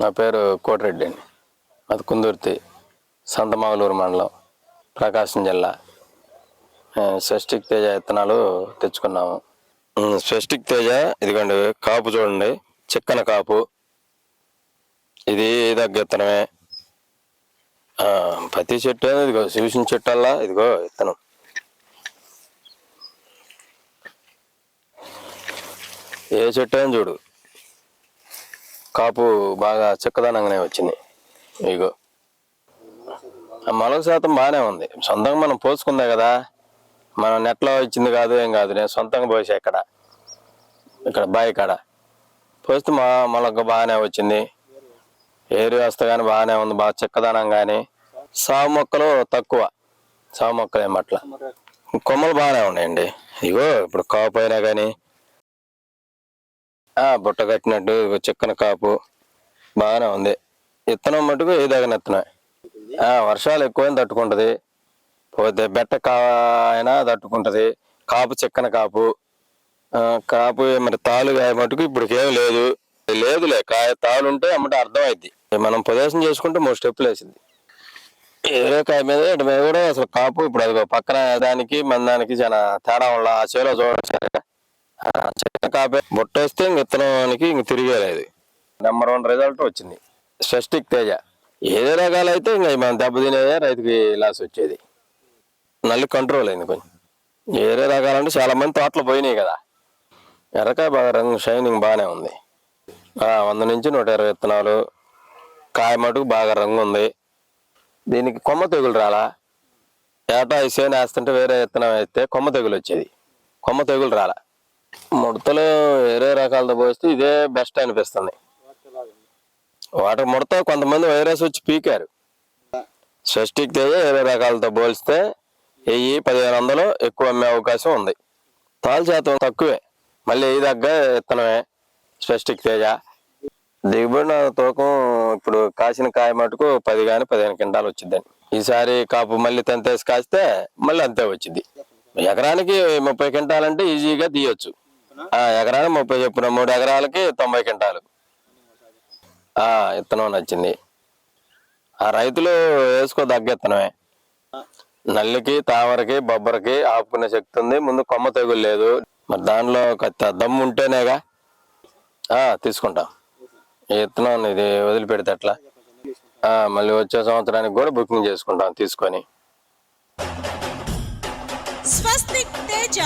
నా పేరు కోటిరెడ్డి అండి. అది కుందుర్తి సంతమాగులూరు మండలం ప్రకాశం జిల్లా. ఆ, స్వస్టిక్ తేజ విత్తనాలు తెచ్చుకున్నాము. ఉమ్, స్వస్టిక్ తేజ ఇదిగోండి కాపు చూడండి. చిక్కన కాపు. ఇది దగ్గ విత్తనమే. ప్రతి చెట్టు ఇదిగో చూసిన చెట్టల్లా ఇదిగో విత్తనం. ఏ చెట్టు అని చూడు. కాపు బాగా చిక్కదనంగానే వచ్చింది. ఇగో. ఆ మొలక శాతం బాగానే ఉంది. సొంతంగా మనం పోసుకుందే కదా? మనం నెట్లో ఇచ్చింది కాదు ఏం కాదు. నేను సొంతంగా పోసా ఇక్కడ. ఇక్కడ బావి కాడ. పోస్తే మా మొలక బాగానే వచ్చింది. ఏరు వ్యవస్థ కానీ బాగానే ఉంది. బాగా చిక్కదనం కానీ సాగు మొక్కలు తక్కువ. సాగు మొక్కలు ఏమట్లా కొమ్మలు బాగానే ఉన్నాయండి. ఇగో ఇప్పుడు కాపు అయినా కానీ బుట్ట కట్టినట్టు చిక్కన కాపు. బాగానే ఉంది. విత్తనం మటుకు ఏదగిన విత్తనం వర్షాలు ఎక్కువైనా తట్టుకుంటుంది. పోతే బెట్ట కా అయినా కాపు చిక్కన కాపు. కాపు మరి తాలు కాయ మటుకు ఇప్పుడు ఏం లేదు. లేదులే కాయ తాలు ఉంటే అమ్మట అర్థం అయింది మనం ప్రదేశం చేసుకుంటే మూడు స్టెప్పులు వేసింది. ఏదో కాయ మీద ఇటు మీద కూడా అసలు కాపు ఇప్పుడు అదిగో పక్కన దానికి మన దానికి చాలా తేడా వల్ల ఆ చేలో చూడొచ్చు చిన్న కాపే బుట్ట వేస్తే ఇంక విత్తనానికి ఇంక తిరిగేలేదు నెంబర్ వన్ రిజల్ట్ వచ్చింది. షష్టిక్ తేజ. ఏదే రకాలు అయితే ఇంకా మనం దెబ్బతినేదే రైతుకి లాస్ వచ్చేది. నల్లి కంట్రోల్ అయింది కొంచెం. ఏరే రకాలంటే చాలా మంది తోటలు పోయినాయి కదా. ఎర్రకాయ బాగా రంగు షైనింగ్ బాగానే ఉంది. వంద నుంచి నూట ఇరవై విత్తనాలు. కాయ మటుకు బాగా రంగు ఉంది. దీనికి కొమ్మ తెగులు రాలా? ఏటా ఈ సేను వేస్తుంటే వేరే విత్తనం వేస్తే కొమ్మ తెగులు వచ్చేది. కొమ్మ తెగులు రాలా? ముడతలు వేరే రకాలతో పోస్తే ఇదే బెస్ట్ అనిపిస్తుంది. వాటర్ ముడత కొంతమంది వైరస్ వచ్చి పీకారు. షష్టికి తేజ వేరే రకాలతో పోలిస్తే వెయ్యి పదిహేను వందలు ఎక్కువ అమ్మే అవకాశం ఉంది. తాలు శాతం తక్కువే. మళ్ళీ వెయ్యి దగ్గర విత్తనమే షష్టికి తేజ. దిగుబడిన తూకం ఇప్పుడు కాసిన కాయ మటుకు పది కానీ పదిహేను కింటాలు వచ్చిందని ఈసారి కాపు మళ్ళీ తెంతేసి కాస్తే మళ్ళీ అంతే వచ్చింది ఎకరానికి ముప్పై క్వింటాలంటే ఈజీగా తీయొచ్చు. ఎకరానికి ముప్పై చెప్పిన మూడు ఎకరాలకి తొంభై క్వింటాలు. ఇత్తనం నచ్చింది. ఆ రైతులు వేసుకో దగ్గ ఇత్తనమే. నల్లికి తామరకి బొబ్బరికి ఆపుకునే శక్తి ఉంది. ముందు కొమ్మ తెగులు లేదు. మరి దానిలో దమ్ము ఉంటేనేగా తీసుకుంటాం. ఇత్తనం ఇది వదిలిపెడితే ఎట్లా? మళ్ళీ వచ్చే సంవత్సరానికి కూడా బుకింగ్ చేసుకుంటాం తీసుకొని. స్వస్తిక్ తేజ.